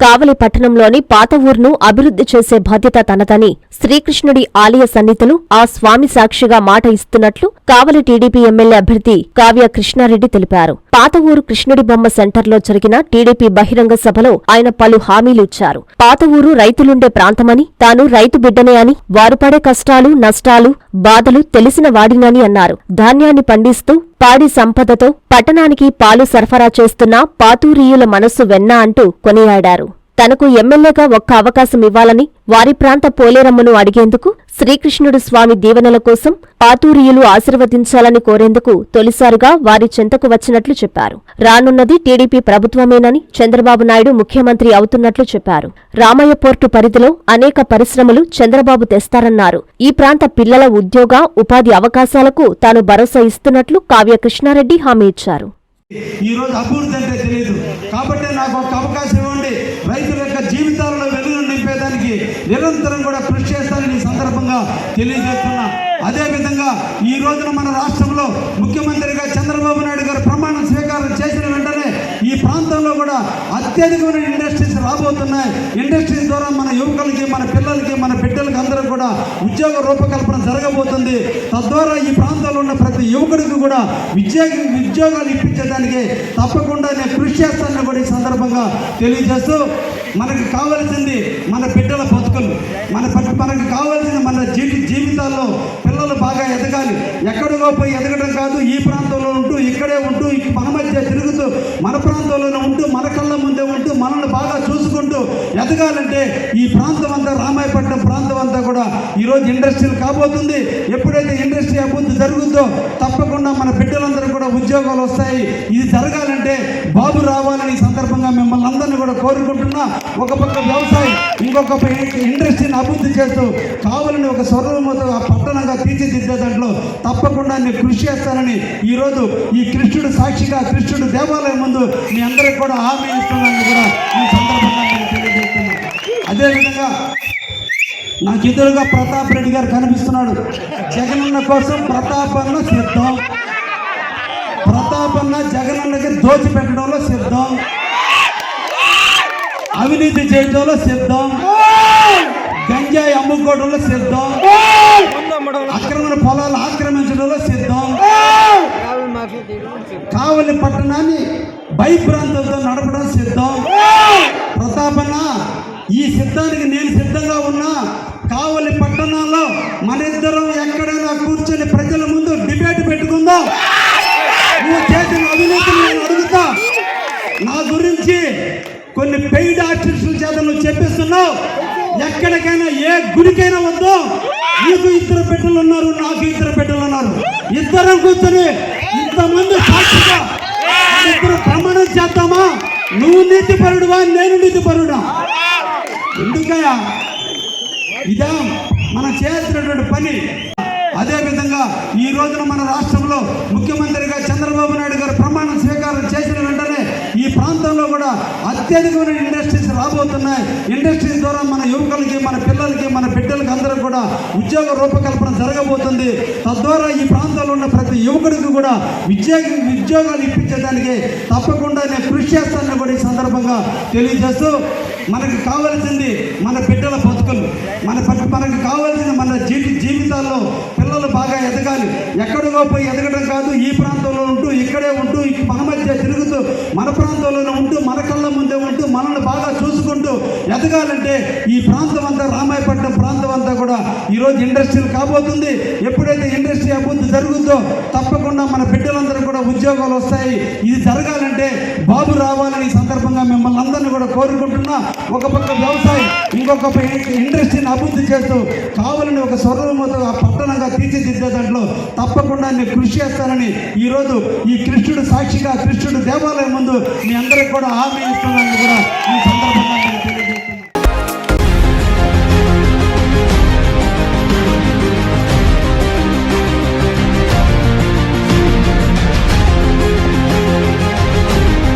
కావలి పట్టణంలోని పాత ఊరును అభివృద్ధి చేసే బాధ్యత తనదని శ్రీకృష్ణుడి ఆలయ సన్నిధులు ఆ స్వామి సాక్షిగా మాట ఇస్తున్నట్లు కావలి టీడీపీ ఎమ్మెల్యే అభ్యర్థి కావ్య కృష్ణారెడ్డి తెలిపారు. పాత ఊరు కృష్ణుడి బొమ్మ సెంటర్లో జరిగిన టీడీపీ బహిరంగ సభలో ఆయన పలు హామీలు ఇచ్చారు. పాత ఊరు రైతులుండే ప్రాంతమని తాను రైతు బిడ్డనే అని వారు పడే కష్టాలు నష్టాలు బాధలు తెలిసిన వాడినని అన్నారు. ధాన్యాన్ని పండిస్తూ పాడి సంపదతో పట్టణానికి పాలు సరఫరా చేస్తున్న పాతూరీయుల మనస్సు వెన్న అంటూ కొనియాడారు. తనకు ఎమ్మెల్యేగా ఒక్క అవకాశం ఇవ్వాలని వారి ప్రాంత పోలేరమ్మను అడిగేందుకు శ్రీకృష్ణుడు స్వామి దీవెనల కోసం పాతూరియులు ఆశీర్వదించాలని కోరేందుకు తొలిసారిగా వారి చెంతకు వచ్చినట్లు చెప్పారు. రానున్నది టీడీపీ ప్రభుత్వమేనని చంద్రబాబు నాయుడు ముఖ్యమంత్రి అవుతున్నట్లు చెప్పారు. రామయ్య పోర్టు పరిధిలో అనేక పరిశ్రమలు చంద్రబాబు తెస్తారన్నారు. ఈ ప్రాంత పిల్లల ఉద్యోగ ఉపాధి అవకాశాలకు తాను భరోసా ఇస్తున్నట్లు కావ్య కృష్ణారెడ్డి హామీ ఇచ్చారు. ఈ రోజు అభివృద్ధి అంటే తెలియదు. కాబట్టి నాకు ఒక అవకాశం నిరంతరం కూడా కృషి చేస్తానని ఈ సందర్భంగా తెలియజేస్తున్నా. అదేవిధంగా ఈ రోజున మన రాష్ట్రంలో ముఖ్యమంత్రిగా చంద్రబాబు నాయుడు గారు ప్రమాణ స్వీకారం చేసిన వెంటనే ఈ ప్రాంతంలో కూడా అత్యధికమైన ఇండస్ట్రీస్ రాబోతున్నాయి. ఇండస్ట్రీస్ ద్వారా మన యువకులకి మన పిల్లలకి మన బిడ్డలకి అందరూ కూడా ఉద్యోగ రూపకల్పన జరగబోతుంది. తద్వారా ఈ ప్రాంతంలో ఉన్న ప్రతి యువకుడికి కూడా విద్యా ఉద్యోగాలు ఇప్పించడానికి తప్పకుండా నేను కృషి చేస్తానని కూడా ఈ సందర్భంగా తెలియజేస్తూ మనకి కావాల్సింది మన బిడ్డల బతుకులు. మన మనకు కావాల్సింది మన జీవి జీవితాల్లో పిల్లలు బాగా ఎదగాలి. ఎక్కడికో పోయి ఎదగడం కాదు ఈ ప్రాంతంలో ఉంటూ ఇక్కడే ఉంటూ మన మధ్య తిరుగుతూ మన ప్రాంతంలోనే ఉంటూ మన కళ్ళ ముందే ఉంటూ మనల్ని బాగా చూసుకుంటూ ఎదగాలంటే ఈ ప్రాంతం అంతా రామాయపట్నం ప్రాంతం కూడా ఈరోజు ఇండస్ట్రీలు కాబోతుంది. ఎప్పుడైతే ఇండస్ట్రీ అభివృద్ధి జరుగుతుందో తప్పకుండా మన బిడ్డలందరూ కూడా ఉద్యోగాలు వస్తాయి. ఇది జరగాలంటే బాబు రావాలని ఈ సందర్భంగా మిమ్మల్ని అందరినీ కూడా కోరుకుంటున్నా. ఒక పక్క వ్యవసాయం ఇంకొక ఇండస్ట్రీని అభివృద్ధి చేస్తూ కావాలని ఒక స్వర్ణముతో ఆ పట్టణంగా తీర్చిదిద్దే దాంట్లో తప్పకుండా నేను కృషి చేస్తానని ఈరోజు ఈ కృష్ణుడు సాక్షిగా కృష్ణుడు దేవాలయం ముందు మీ అందరికి కూడా హామీ ఇస్తున్నాను కూడా ఈ సందర్భంగా నేను తెలియజేస్తున్నాను. అదేవిధంగా నాకు ఎదురుగా ప్రతాప్ రెడ్డి గారు కనిపిస్తున్నాడు. జగనన్న కోసం ప్రతాపన్న సిద్ధం. ప్రతాపన్న జగనన్నకి దోచిపెట్టడంలో సిద్ధం. అవినీతి చేయడంలో సిద్ధం. గంజాయి అమ్ముకోవడంలో సిద్ధం. అక్రమ పొలాలు ఆక్రమించడంలో సిద్ధం. కావలి పట్టణాన్ని భయప్రాంతంతో నడపడం సిద్ధం. ప్రతాపన్న ఈ సిద్ధానికి నేను సిద్ధంగా ఉన్నా. కావలి పట్టణాల్లో మన ఇద్దరం ఎక్కడైనా కూర్చొని ప్రజల ముందు డిబేట్ పెట్టుకుందాం. నువ్వు చేసిన అవినీతిని నేను అడుగుతా. నా గురించి కొన్ని పెయిడ్ ఆర్టిస్టుల చేత నువ్వు చెప్పిస్తున్నావు. ఎక్కడికైనా ఏ గుడికైనా వద్దు. నీకు ఇద్దరు బిడ్డలు ఉన్నారు నాకు ఇద్దరు బిడ్డలు ఉన్నారు. ఇద్దరం కూర్చొని ఇంతమంది సాక్షిగా ఇద్దరు ప్రమాణం చేద్దామా? నువ్వు నీతిపరుడువా నేను నీతిపరుడా? ఎందుకయ్యా? ఇదా మనం చేస్తున్నటువంటి పని. అదేవిధంగా ఈ రోజున మన రాష్ట్రంలో ముఖ్యమంత్రిగా చంద్రబాబు నాయుడు గారు ప్రమాణ స్వీకారం చేసిన వెంటనే ఈ ప్రాంతంలో కూడా అత్యధికమైన ఇండస్ట్రీస్ రాబోతున్నాయి. ఇండస్ట్రీస్ ద్వారా మన యువకులకి మన పిల్లలకి మన బిడ్డలకి అందరూ కూడా ఉద్యోగ రూపకల్పన జరగబోతుంది. తద్వారా ఈ ప్రాంతంలో ఉన్న ప్రతి యువకుడికి కూడా ఉద్యోగ ఉద్యోగాలు ఇప్పించడానికి తప్పకుండా నేను కృషి చేస్తానని కూడా ఈ సందర్భంగా తెలియజేస్తూ మనకి కావాల్సింది మన బిడ్డల బతుకులు. మన మనకు కావాల్సింది మన జీవి జీవితాల్లో పిల్లలు బాగా ఎదగాలి. ఎక్కడికో పోయి ఎదగడం కాదు ఈ ప్రాంతంలో ఉంటూ ఇక్కడే ఉంటూ మన మధ్య తిరుగుతూ మన ప్రాంతంలోనే ఉంటూ మన కళ్ళ ముందే ఉంటూ మనల్ని బాగా చూసుకుంటూ ఎదగాలంటే ఈ ప్రాంతం అంతా రామాయపట్నం ప్రాంతం అంతా కూడా ఈరోజు ఇండస్ట్రీలు కాబోతుంది. ఎప్పుడైతే ఇండస్ట్రీ అభివృద్ధి జరుగుతుందో తప్పకుండా మన బిడ్డలందరూ కూడా ఉద్యోగాలు వస్తాయి. ఇది జరగాలంటే బాబు రావాలని ఈ సందర్భంగా కూడా కోరుకుంటున్నా ఒక పక్క వ్యవసాయం ఇంకొక ఇండస్ట్రీని అభివృద్ధి చేస్తూ కావాలని ఒక స్వర్ణముతో ఆ పట్టణంగా తీర్చిదిద్దే దాంట్లో తప్పకుండా నేను కృషి చేస్తానని ఈరోజు ఈ కృష్ణుడు సాక్షిగా కృష్ణుడు దేవాలయం ముందు మీ అందరికి కూడా హామీ ఇస్తున్నాను కూడా ఈ సందర్భంగా